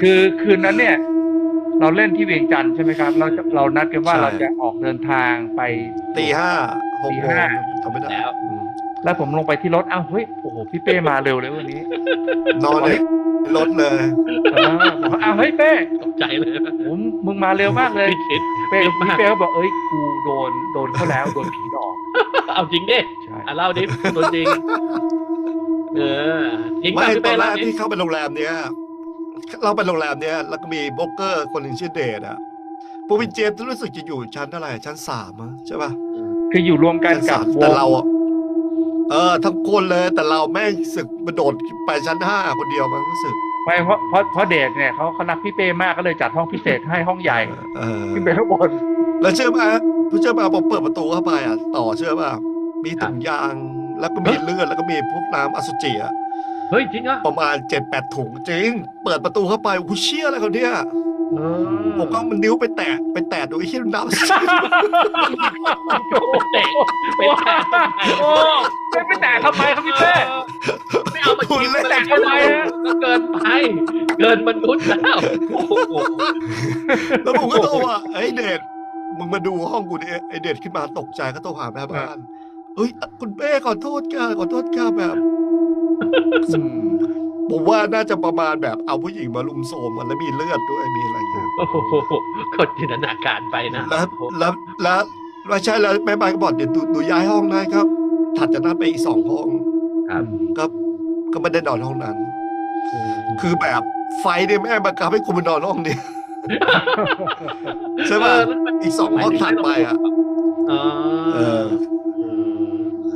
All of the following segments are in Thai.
คือคืนนั้นเนี่ย เราเล่นที่เวียงจันทร์ใช่ไหมครับ เราจะเรานัดกันว่าใช่ เราจะออกเดินทางไป ตีห้าหกตีโมงห้า ทำไม่ได้แล้ว อืมแล้วผมลงไปที่รถอ้าวเฮ้ยโอ้โหพี่เป้มาเร็วเลยวันนี้นอนในรถเลย เออบอกว่าอ้าวเฮ้ยเป้ตกใจเลยผมมึงมาเร็วมากเลย ไม่คิด เป้เร็วมากพี่เป้ก็บอกเอ้ยกูโดนโดนเขาแล้วโดนผีดอกเอาจริงดิใช่ อะเล่าดิตัวจริง เออจริงไม่ป่ะพี่ตอเป้นแรเล่ากดิที่เข้าไปโรงแรมเนี้ย เราไปโรงแรมเนี้ยแล้วก็มีโบรกเกอร์คนหนึ่งชื่อเดชอะพวกพี่เจมส์รู้สึกจะอยู่ชั้นเท่าไหร่ชั้นสามมั้งใช่ป่ะคืออยู่รวมกันชั้นกับสามวแต่งเราอะเออ ทั้งคนเลยแต่เราแม่งสึกมาโดดไปชั้นห้าคนเดียวมั้งรู้สึกไม่เพราะเพราะเพราะเดทเนี่ยเขาเขารักพี่เป้มากก็เลยจัดห้องพิเศษให้ห้องใหญ่เออ ขึ้นไปข้างบน แล้วเชื่อป่ะผู้เชื่อป่ะพอเปิดประตูเข้าไปอะ ต่อเชื่อป่ะมีถุงยางแล้วก็มีเลือดแล้วก็มีพวกน้ำอสุจิอะ เฮ้ยจริงเหรอะประมาณเจ็ดแปดถุงจริง เปิดประตูเข้าไปกูเชี่ยอะไรเขาเนี่ยเออผมก็เอามันนิ้วไปแตะไปแตะดูไอ้เชี่ยน้ำอสุจิเตะไปแตะโอ้ไม่ไปแตะทำไมครับพี่เป้ไม่เอามากินคุณเล่นแตะทำไมฮะก็เกินไป เกินมนุษย์แล้วโอ้โหแล้วผมก็โทรว่าไอ้เดชมึงมาดูห้องกูดิไอ้เดชขึ้นมาตกใจก็โทรหาแม่บ้านเฮ้ยคุณเป้ขอโทษค่ะขอโทษค่ะแบบอืม ผมว่าน่าจะประมาณแบบเอาผู้หญิงมาลุมโทรมกันแล้วมีเลือดด้วยมีอะไรอย่างเงี้ยโอ้โหกดจินตนาการไปนะแล้วแล้วแล้วไม่ใช่แล้วแม่บ้านก็บอกเดี๋ยวดูดูย้ายห้องได้ครับ ถัดจากนั้นไปอีกสองห้องครับก็ก็ไม่ได้นอนห้องนั้น คือแบบไฟเนี่ยแม่บังคับให้คุณไปนอนห้องนี้ใช่ป่ะเแล้วมันอีกสองห้องถัดไปอะอ๋อเออ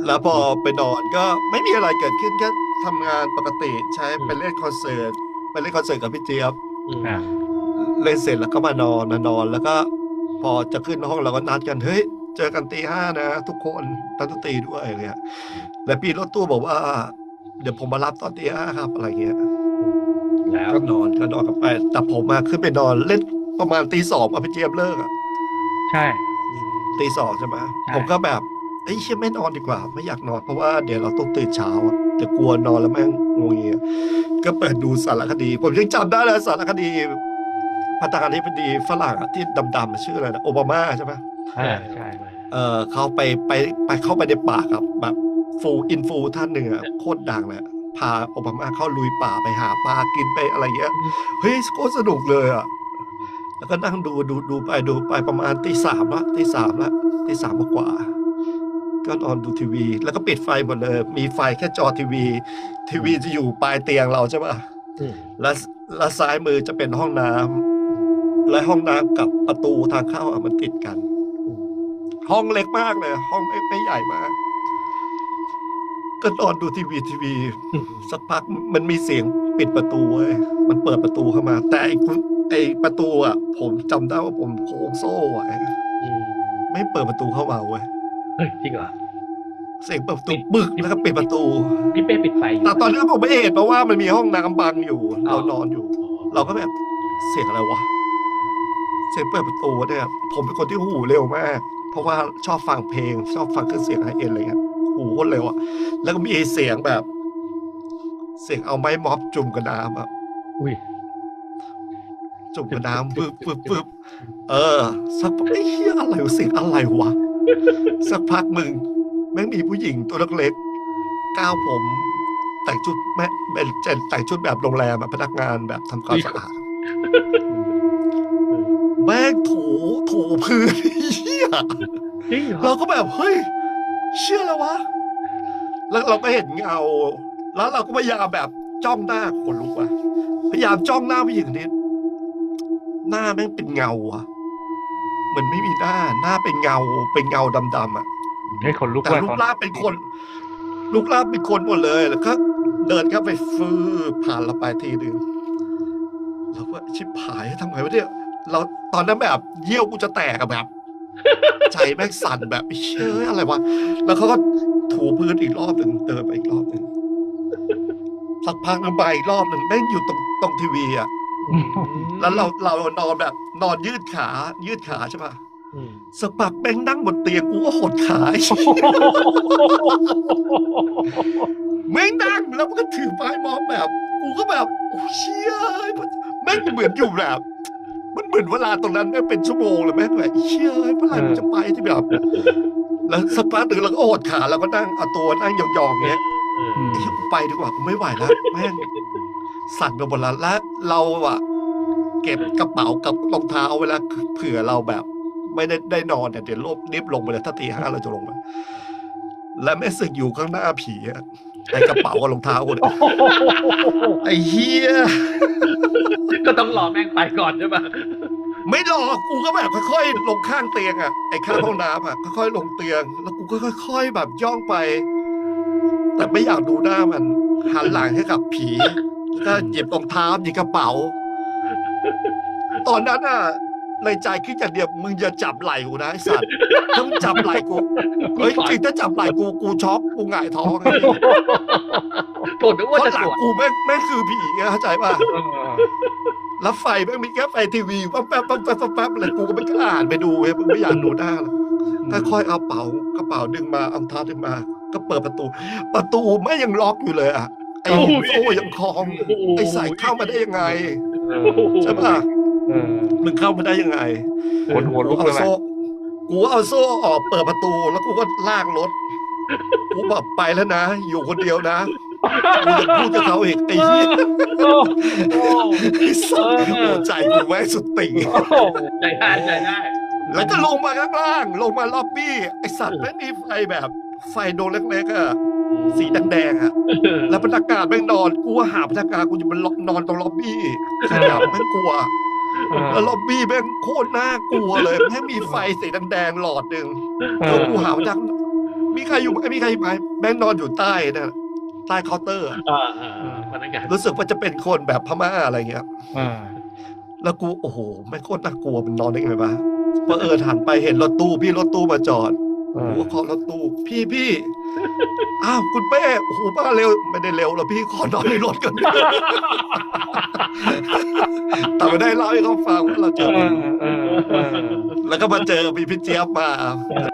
แล้วพอไปนอนก็ไม่มีอะไรเกิดขึ้นแค่ ทำงานปกติใช้ไปเล่นคอนเสิร์ตไปเล่นคอนเสิร์ตกับพี่เจี๊ยบอืมอะเล่นเสร็จแล้วก็มานอนมานอน แล้วก็พอจะขึ้นห้องเราก็นัดกันเฮ้ยเจอกันตีห้านะทุกคนตั้งตีด้วยอะไรเงี้ยแล้วพี่รถตู้บอกว่า เดี๋ยวผมมารับตอนตีห้าครับอะไรเงี้ย แล้วก็นอนก็นอนกันไปแต่ผมมาขึ้นไปนอนเล่นประมาณตีสองอะพี่เจี๊ยบเลิกอะใช่ ตีสองใช่ไหมใช่ผมก็แบบ เอ้ยเชี่ยไม่นอนดีกว่า ไม่อยากนอนเพราะว่าเดี๋ยวเราต้องตื่นเช้าอะจะกลัวนอนแล้วแม่งงงเงียก็เปิดดูสารคดี ผมยังจำได้เลยสารคดีพัฒนาธิบดีฝรั่งอะที่ดำๆชื่ออะไรนะโอบามาใช่ไหมใช่ใช่เออเขาไปไปไปเข้าไปในป่าครับแบบฟูอินฟูท่านหนึ่งอะโคตรดังเลยอะพาโอบามาเข้าลุยป่าไปหาปลากินไปอะไรเงี้ยเฮ้ยโคตรสนุกเลยอะแล้วก็นั่งดูดูดูไปดูไปประมาณตีสามละตีสามละตีสามกว่า ก็นอนดูทีวี แล้วก็ปิดไฟหมดเลย มีไฟแค่จอทีวี ทีวีจะอยู่ปลายเตียงเราใช่ปะอืมแล้วแล้วซ้ายมือจะเป็นห้องน้ำและห้องน้ำกับประตูทางเข้าอะมันติดกัน ห้องเล็กมากเลย ห้องไม่ไม่ใหญ่มากก็นอนดูทีวีทีวี สักพักมันมีเสียงปิดประตูเว้ยมันเปิดประตูเข้ามา แต่ไอ้คุณไอ้ประตูอะ ผมจำได้ว่าผมโค้งโซ่ไว้อืมไม่เปิดประตูเข้ามาเว้ย เฮ้ยจริงเหรอ เสียงเปิดประตูบึกแล้วก็ปิดประตูพี่เป้ปิดไฟอยู่แต่ตอนนั้นผมไม่เห็นเพราะว่ามันมีห้องน้ำบังอยู่อ๋อเรานอนอยู่ เราก็แบบเสียงอะไรวะ เสียงเปิดประตูเนี่ย ผมเป็นคนที่หูเร็วมาก เพราะว่าชอบฟังเพลง ชอบฟังเครื่องเสียงไฮเอ็นอะไรเงี้ยหูโคตรเร็วอะแล้วก็มีเสียงแบบ เสียงเอาไม้ม็อบจุ่มกับน้ำอะอุ้ยจุ่มกับน้ำปึ๊บปึ๊บปึ๊บเออสักพักไอ้เหี้ยอะไรวะเสียงอะไรวะ สักพักมึง แม่งมีผู้หญิงตัวเล็กๆก้าวผม แต่งชุดแม่เป็นแต่งชุดแบบโรงแรมอะพนักงานแบบทำความสะอาดแม่งถูถูพื้นเหี้ยจริงเหรอเราก็แบบเฮ้ย เชื่อแล้ววะ แล้วเราก็เห็นเงา แล้วเราก็พยายามแบบจ้องหน้าคนลุกอะพยายามจ้องหน้าผู้หญิงคนนี้หน้าแม่งเป็นเงาอะ เหมือนไม่มีหน้า หน้าเป็นเงา เป็นเงาดำๆอะให้คนลุกแต่ว่ารูตปอนร่างเป็นคนรูปร่างเป็นคนหมดเลย แล้วก็เดินเข้าไปฟืบผ่านเราไปทีหนึ่งเราก็ชิบหายทำไงวะเนี่ย เราตอนนั้นแบบ เยี่ยวกูจะแตกอะแบบ ใจแม่งสั่นแบบเชื่ออะไรวะ แล้วเขาก็ถูพื้นอีกรอบหนึ่งเดินไปอีกรอบหนึ่งสักพักหนึงไปอีกรอบหนึ่งแม่งอยู่ตรงตรงทีวีอะ แล้วเราเรานอนแบบ นอนยืดขา ยืดขาใช่ปะอืมสักพักแม่งนั่งบนเตียงกูก็หดขาแม่งนั่งแล้วมันก็ถือไม้มอมแบบ กูก็แบบโอ้เชี่ยมันแม่งงเหมือนอยู่แบบ มันเหมือนเวลาตรงนั้นแม่งเป็นชั่วโมงเลยแม่งแบบเชื่อเมื่อไหร่มันจะไปที่แบบ แล้วสักพักหนึ่งเราก็โอดขาแล้วก็นั่งเอาตัวนั่งยองๆเงี้ยเอออืมไอ้เหี้ยกูไปดีกว่ากูไม่ไหวแล้วแม่ง สั่นไปหมดแล้วแล้วเราอะเก็บกระเป๋ากับรองเท้าเวลาเผื่อเราแบบ ไม่ได้ได้นอนเนี่ยเดี๋ยวลบนิบลงไปเลยถ้าตีห้าเราจะลงมา และแม่สึกอยู่ข้างหน้าผีอะในกระเป๋ากับรองเท้ากูเนี่ยไอ้เฮียก็ต้องรอแม่งไปก่อนใช่ปะไม่หรอกกูก็แบบค่อยๆ ลงข้างเตียงอะไอ้ข้างห้องน้ำอะค่อยๆลงเตียง แล้วกูก็ค่อย ๆ แบบย่องไป แต่ไม่อยากดูหน้ามันหันหลังให้กับผี ก็หยิบรองเท้าหยิบกระเป๋า ตอนนั้นอะในใจคิดอย่างเดียวมึงอย่าจับไหล่กูนะไอ้สัตว์ถ้ามึงจับไหล่กูเฮ้ยจริงถ้าจับไหล่กูกูช็อกกูหงายท้องไอ้เหี้ยโถนึกเพว่าราะจะหลัสงวนกูแม่งแม่งคือผีไงเข้าใจป่ะเออแล้วไฟแม่งมีแค่ไฟทีวีปั๊บแป๊บปั๊บแป๊บปั๊บแป๊บอะไรกูก็ไม่กล้าอ่านไปดูเว้ยมึงไม่อยากดูหน้าหรอกค่อยๆเอาเป๋ากระเป๋าดึงมาเอาเท้าดึงมา ก็เปิดประตู ประตูไม่ยังล็อกอยู่เลยอะ ไอ้โซ่ยังคล้องไอ้ใส่เข้ามาได้ยังไงเออใช่ป่ะเออมึงเข้ามาได้ยังไงขนหัวลุกเอาเลยไหมโซ่กูเอาโซ่ออกเปิดประตูแล้วกูก็ลากรถกูแบบไปแล้วนะ อยู่คนเดียวนะกูจะพูดกับเขาอีกไอ้เหี้ยโอ้โอ้ไอ้สัตว์หัวใจกูแม่งสุดติ่งใจได้ใจได้แล้วก็ลงมาข้างล่าง ลงมาล็อบบี้ ไอสัตว์ไม่มีไฟแบบ ไฟดวงเล็กๆอะสี แดงๆอะแล้วพนักงานแม่งนอนกูว่าหาพนักงานกูจะมันนอนตรงล็อบบี้คือแบบแม่งกลัวเออแล้วล็อบบี้แม่งโคตรน่ากลัวเลยแม่งมีไฟสีแดงๆหลอดหนึ่งเอแล้วอกูหาพนักมีใครอยู่ไหมมีใครไหมแม่งนอนอยู่ใต้น่ะใต้เคาน์เตอร์อะอ่าอ่าอ่าพนักงานรู้สึกว่าจะเป็นคนแบบพม่าอะไรเงี้ยเออแล้วกูโอ้โหแม่งโคตรน่ากลัวมันนอนได้ไงวะพอเออหันไปเห็นรถตู้พี่รถตู้มาจอด เอผมอก็เคาะรถตู้พี่พี่อ้าวคุณเป้โอ้โหมาเร็วไม่ได้เร็วหรอกพี่ขอนอนในรถก่อนแต่ไม่ได้เล่าให้เขาฟังว่าเราเจเอออเออเออแล้วก็มาเจอมีพี่เจี๊ยบมา